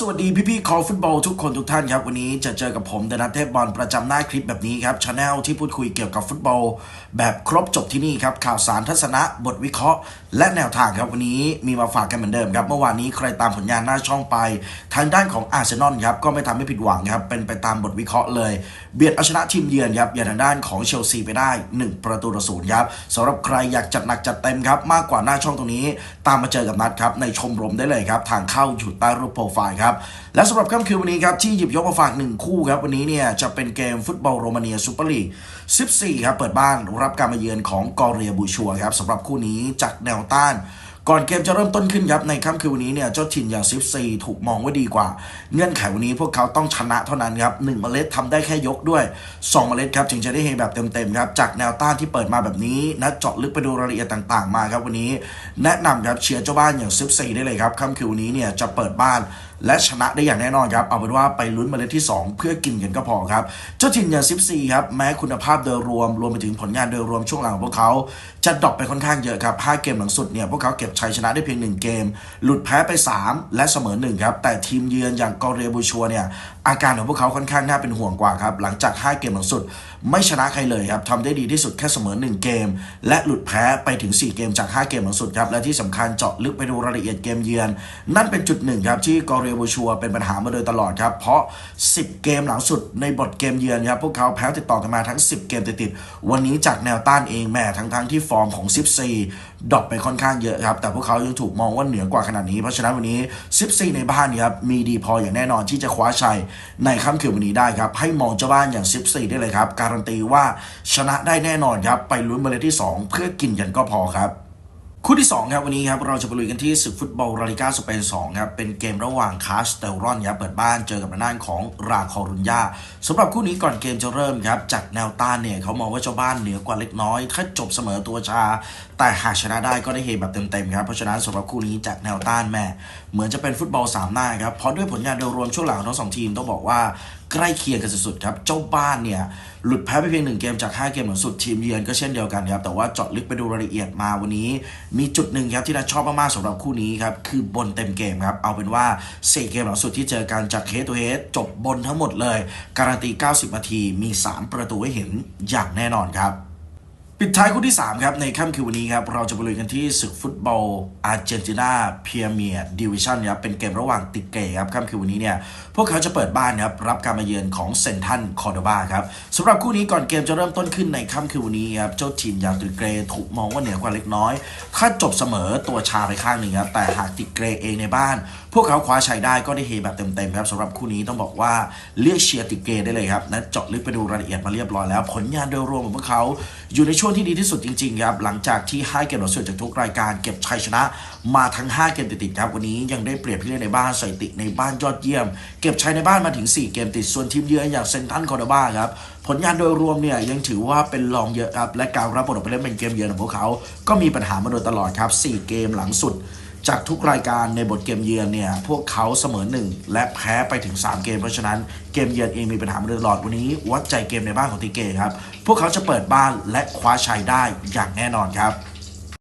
สวัสดีพี่ๆคอฟุตบอลทุกคนทุกท่านครับ วันนี้จะเจอกับผมเดนัทเทพบอลประจำหน้าคลิปแบบนี้ครับชาแนลที่พูดคุยเกี่ยวกับฟุตบอล แบบครบจบที่นี่ครับ ข่าวสารทัศนะบทวิเคราะห์ และแนวทางครับวันนี้มีมาฝากกันเหมือนเดิมครับ เมื่อวานนี้ใครตามผลงานหน้าช่องไป ทางด้านของอาร์เซนอลครับก็ไม่ทำให้ผิดหวังครับเป็นไปตามบทวิเคราะห์เลย เบียดเอาชนะทีมเยือนครับอย่างทางด้านของเชลซีไปได้ 1 ประตูต่อศูนย์ครับสำหรับใครอยากจัดหนักจัดเต็มครับมากกว่าหน้าช่องตรงนี้ ตามมาเจอกับนัดครับในชมรมได้เลยครับทางเข้าอยู่ใต้รูปโปรไฟล์ครับและสำหรับค่ำคืนวันนี้ครับ ที่หยิบยกมาฝากหนึ่งคู่ครับ วันนี้เนี่ยจะเป็นเกมฟุตบอลโรมาเนียซูเปอร์ลีก 14 ครับ เปิดบ้านรับการมาเยือนของกอเรียบูชัวครับสำหรับคู่นี้จากแนวต้านก่อนเกมจะเริ่มต้นขึ้นครับในค่ำคืนวันนี้เนี่ยเจ้าถิ่นอย่างซิฟซีถูกมองว่าดีกว่า เงื่อนไขวันนี้พวกเขาต้องชนะเท่านั้นครับหนึ่งเมล็ดทำได้แค่ยกด้วย 2 เมล็ดครับจึงจะได้เฮแบบเต็มๆครับจากแนวต้านที่เปิดมาแบบนี้นัดเจาะลึกไปดูรายละเอียดต่างๆมาครับวันนี้ แนะนำครับเชียร์เจ้าบ้านอย่างซิฟซีได้เลยครับค่ำคืนวันนี้เนี่ยจะเปิดบ้าน และชนะได้อย่างแน่นอนครับ เอาเป็นว่าไปลุ้นเมล็ดที่ 2 เพื่อกินกันก็พอครับ เจ้าถิ่นอย่างซิฟซีครับ แม้คุณภาพโดยรวม รวมไปถึงผลงานโดยรวมช่วงหลังของพวกเขาจะดรอปไปค่อนข้างเยอะครับ 5 เกมหลังสุดเนี่ย พวกเขาเก็บชัยชนะได้เพียง 1 เกม หลุดแพ้ไป 3 และเสมอ1ครับ แต่ทีมเยือนอย่างกอเรียบูชัวเนี่ย อาการของพวกเขาค่อนข้างน่าเป็นห่วงกว่าครับ หลังจาก 5 เกมหลังสุด ไม่ชนะใครเลยครับทำได้ดีที่สุดแค่เสมอ 1 เกม และหลุดแพ้ไปถึง 4 เกมจาก 5 เกมหลังสุดครับ และที่สำคัญเจาะลึกไปดูรายละเอียดเกมเยือน นั่นเป็นจุดหนึ่งครับที่กอเรยบูชัวเป็นปัญหามาโดยตลอดครับ เพราะ 10 เกมหลังสุดในบทเกมเยือนครับ พวกเขาแพ้ติดต่อกันมาทั้ง 10 เกมติดๆวันนี้จากแนวต้านเองแม่ทั้งๆที่ฟอร์มของซิฟซีดรอปไปค่อนข้างเยอะครับ แต่พวกเขายังถูกมองว่าเหนือกว่าขนาดนี้ เพราะฉะนั้นวันนี้ซิฟซีในบ้านนี่ครับมีดีพออย่างแน่นอนที่จะคว้าชัยในค่ำคืนวันนี้ได้ครับให้มองเจ้าบ้านอย่างซิฟซีได้เลยครับการันตีว่าชนะได้แน่นอนครับไปลุ้นเมล็ดที่ 2 เพื่อกินกันก็พอครับ คู่ที่2ครับวันนี้ครับเราจะไปลุยกันที่ศึกฟุตบอลลาลิก้าสเปน2ครับเป็นเกมระหว่างคาสเตลรอนครับเปิดบ้านเจอกับด้านของราคอรุนยาสำหรับคู่นี้ก่อนเกมจะเริ่มครับจากแนวต้านเนี่ยเขามองว่าเจ้าบ้านเหนือกว่าเล็กน้อย ถ้าจบเสมอตัวชา แต่หากชนะได้ก็ได้เฮแบบเต็มๆครับเพราะฉะนั้นสำหรับคู่นี้จากแนวต้านแม่เหมือนจะเป็นฟุตบอลสามหน้าครับเพราะด้วยผลงานโดยรวมช่วงหลังทั้งสองทีมต้องบอกว่า ใกล้เคียงกันสุดๆครับ เจ้าบ้านเนี่ยหลุดแพ้ไปเพียงหนึ่งเกมจาก 5 เกมหลังสุดทีมเยือนก็เช่นเดียวกันครับ แต่ว่าเจาะลึกไปดูรายละเอียดมาวันนี้ มีจุดหนึ่งครับที่น่าชอบมากๆสำหรับคู่นี้ครับ คือบนเต็มเกมครับ เอาเป็นว่าสี่เกมหลังสุดที่เจอกันจากเฮดตัวเฮดจบบนทั้งหมดเลย การันตี 90 นาทีมี 3 ประตูให้เห็นอย่างแน่นอนครับ ปิดท้ายคู่ที่ 3 ครับ ในค่ำคืนวันนี้ครับ เราจะไปลุยกันที่ศึกฟุตบอลอาร์เจนตินาเพียเมียดิวิชั่นครับเป็นเกมระหว่างติดเกย์ครับค่ำคืนวันนี้เนี่ย พวกเขาจะเปิดบ้านครับ รับการมาเยือนของเซนทันคอร์โดบาครับสำหรับคู่นี้ก่อนเกมจะเริ่มต้นขึ้นในค่ำคืนวันนี้ครับ เจ้าทีมอย่างติดเกรย์ถูกมองว่าเหนือกว่าเล็กน้อย ถ้าจบเสมอตัวชาไปข้างหนึ่งครับแต่หากติดเกรย์เองในบ้าน พวกเขาคว้าชัยได้ก็ได้เฮแบบเต็มๆครับสำหรับคู่นี้ต้องบอกว่าเรียกเชียร์ติดเกย์ได้เลยครับและเจาะลึกไปดูรายละเอียดมาเรียบร้อยแล้ว ผลงานโดยรวมของพวกเขาอยู่ในช่วงที่ดีที่สุดจริงๆครับหลังจากที่ให้เกมหลังสุดจากทุกรายการเก็บชัยชนะ มาทั้ง 5 เกมติดๆครับวันนี้ยังได้เปรียบที่เล่นในบ้านสถิติในบ้านยอดเยี่ยม เก็บชัยในบ้านมาถึง 4 เกมติดส่วนทีมเยือนอย่างเซนตันคอร์ดบาครับผลงานโดยรวมเนี่ยยังถือว่าเป็นรองเยอะครับและการรับบทออกไปเล่นเป็นเกมเยือนของพวกเขา ก็มีปัญหามาโดยตลอดครับ 4 เกมหลังสุด จากทุกรายการในบทเกมเยือนเนี่ยพวกเขาเสมอหนึ่งและแพ้ไปถึง 3 เกมเพราะฉะนั้นเกมเยือนเองมีปัญหาเรือหลอดวันนี้ วัดใจเกมในบ้านของตีเกครับพวกเขาจะเปิดบ้านและคว้าชัยได้อย่างแน่นอนครับ